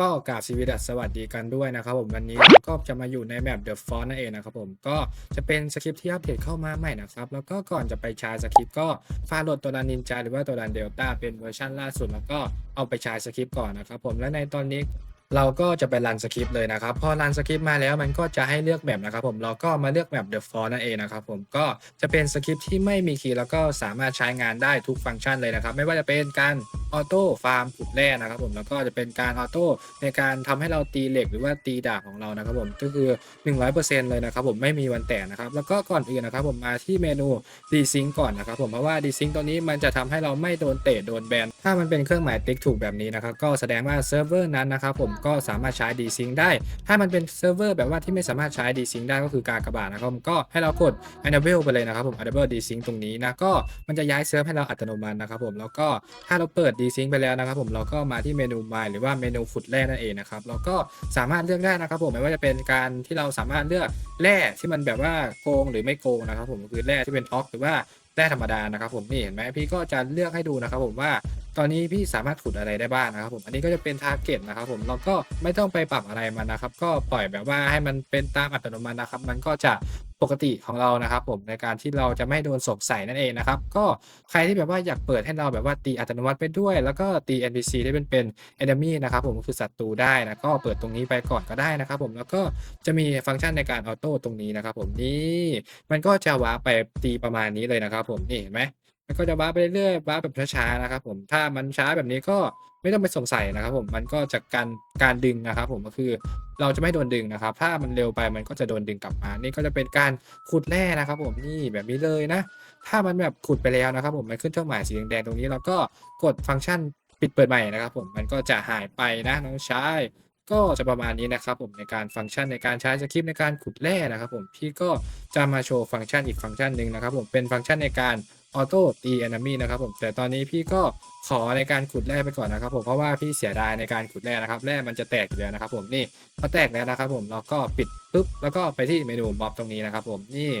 ก็กราบสวีดัสสวัสดีกันด้วยนะครับผมวันนี้ก็จะมาอยู่ในแมป The Font นั่นเองนะครับผมก็จะเป็นสคริปต์ที่อัปเดตเข้ามาใหม่นะครับ แล้วก็ก่อนจะไปใช้สคริปต์ก็ฟาโหลดตัวรันนินจาหรือว่าตัวรันเดลต้าเป็นเวอร์ชันล่าสุด แล้วก็เอาไปใช้สคริปต์ก่อนนะครับผมและในตอนนี้เราก็จะไปรันสคริปต์เลยนะครับ พอรันสคริปต์มาแล้วมันก็จะให้เลือกแบบนะครับผมเราก็มาเลือกแบบ The Font นั่นเองนะครับผมก็จะเป็นสคริปต์ที่ไม่มีคีย์แล้วก็สามารถใช้งานได้ทุกฟังก์ชันเลยนะครับ ไม่ว่าจะเป็นการ ออโต้ฟาร์มขุดแร่นะครับผมแล้วก็จะเป็นการออโต้ในการทำให้เราตีเหล็กหรือว่าตีดาบของเรานะครับผมก็คือ 100%เลยนะครับผมไม่มีวันแตกนะครับแล้วก็ก่อนอื่นนะครับผมมาที่เมนู desync ก่อนนะครับผมเพราะว่า desync ตัวนี้มันจะทำให้เราไม่โดนเตะโดนแบนถ้ามันเป็นเครื่องหมายติ๊กถูกแบบนี้นะครับก็แสดงว่าเซิร์ฟเวอร์นั้นนะครับผมก็สามารถใช้ desync ได้ ถ้ามันเป็นเซิร์ฟเวอร์แบบว่าที่ไม่สามารถใช้ desync ได้ก็คือกากระบาทนะครับผมก็ให้เรากด enable ไปเลยนะครับผม enable desync ตรงนี้นะก็มันจะย้ายเซิร์ฟให้เราอัตโนมัตินะครับผมแล้วก็ถ้าเราเปิด desync ไปแล้วนะครับผมเราก็มาที่เมนู my หรือว่าเมนูขุดแร่นั่นเองนะครับเราก็สามารถเลือกได้นะครับผมไม่ว่าจะเป็นการที่เราสามารถเลือกแร่ที่มันแบบว่าโกงหรือไม่โกงนะครับผมคือแร่ที่เป็นออกหรือว่าแร่ธรรมดานะครับผมนี่เห็นไหมพี่ก็จะเลือกให้ดูนะครับผมว่าตอนนี้พี่สามารถขุดอะไรได้บ้างนะครับผมอันนี้ก็จะเป็นทาร์เก็ตนะครับผมเราก็ไม่ต้องไปปรับอะไรมันนะครับ ก็ปล่อยแบบว่าให้มันเป็นตามอัตโนมัตินะครับ มันก็จะ ปกติของเรานะครับ ผมในการที่เราจะไม่โดนสงสัยนั่นเองนะครับ ก็ใครที่แบบว่าอยากเปิดให้เราแบบว่าตีอัตโนมัติไปด้วย แล้วก็ตี NPC ที่เป็นเป็น enemy นะครับผมคือศัตรูได้นะก็เปิดตรงนี้ไปก่อนก็ได้นะครับ ผมแล้วก็จะมีฟังก์ชันในการออโต้ตรงนี้นะครับ ผมนี่มันก็จะว้าไปตีประมาณนี้เลยนะครับ ผมนี่เห็นไหม มันก็จะว้าไปเรื่อยๆว้าแบบช้าๆนะครับ ผมถ้ามันช้าแบบนี้ก็ไม่ต้องไปสงสัยนะครับ ผมมันก็จะการการดึงนะครับ ผมก็คือเราจะไม่โดนดึงนะครับ ถ้ามันเร็วไปมันก็จะโดนดึงกลับมา นี่ก็จะเป็นการขุดแร่นะครับ ผมนี่แบบนี้เลยนะ ถ้ามันแบบขุดไปแล้วนะครับ ผมมันขึ้นเครื่องหมายสีแดงๆตรงนี้เราก็กดฟังก์ชันปิดเปิดใหม่นะครับ ผมมันก็จะหายไปนะน้องชายก็จะประมาณนี้นะครับผมในการฟังก์ชันในการใช้สคริปต์ในการขุดแร่นะครับ ผมพี่ก็จะมาโชว์ฟังก์ชันอีกฟังก์ชันหนึ่งนะครับ ผมเป็นฟังก์ชันในการ ออโต้ตีแอนิมีนะครับผมแต่ตอนนี้พี่ก็ขอในการขุดแร่ไปก่อนนะครับผมเพราะว่าพี่เสียดายในการขุดแร่นะครับแร่มันจะแตกอยู่แล้วนะครับผมนี่พอแตกแล้วนะครับผมเราก็ปิดปุ๊บแล้วก็ไปที่เมนูม็อบตรงนี้นะครับผมนี่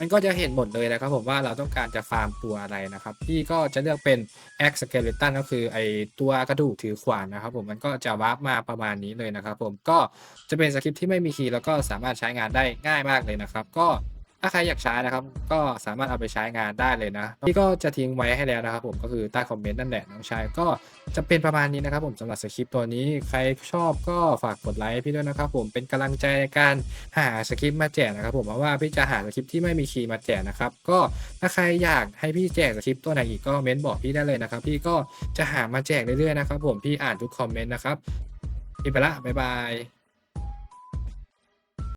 มันก็จะเห็นหมดเลยนะครับผมว่าเราต้องการจะฟาร์มตัวอะไรนะครับพี่ก็จะเลือกเป็น X Skeleton ก็คือไอตัวกระดูกถือขวานนะครับผมมันก็จะวาร์ปมาประมาณนี้เลยนะครับผมก็จะเป็นสคริปที่ไม่มีคีย์แล้วก็สามารถใช้งานได้ง่ายมากเลยนะครับก็ ถ้าใครอยากใช้นะครับ ก็สามารถเอาไปใช้งานได้เลยนะพี่ก็จะทิ้งไว้ให้แล้วนะครับ ผมก็คือใต้คอมเมนต์นั่นแหละน้องชายก็จะเป็นประมาณนี้นะครับ ผมสำหรับสคริปต์ตัวนี้ใครชอบก็ฝากกดไลค์พี่ด้วยนะครับ ผมเป็นกำลังใจในการหาสคริปต์มาแจกนะครับ ผมเพราะว่าพี่จะหาสคริปต์ที่ไม่มีคีย์มาแจกนะครับก็ถ้าใครอยากให้พี่แจกสคริปต์ตัวไหนอีกก็เม้นบอกพี่ได้เลยนะครับ พี่ก็จะหามาแจกเรื่อยๆนะครับ ผมพี่อ่านทุกคอมเมนต์นะครับพี่ไปละบ๊ายบาย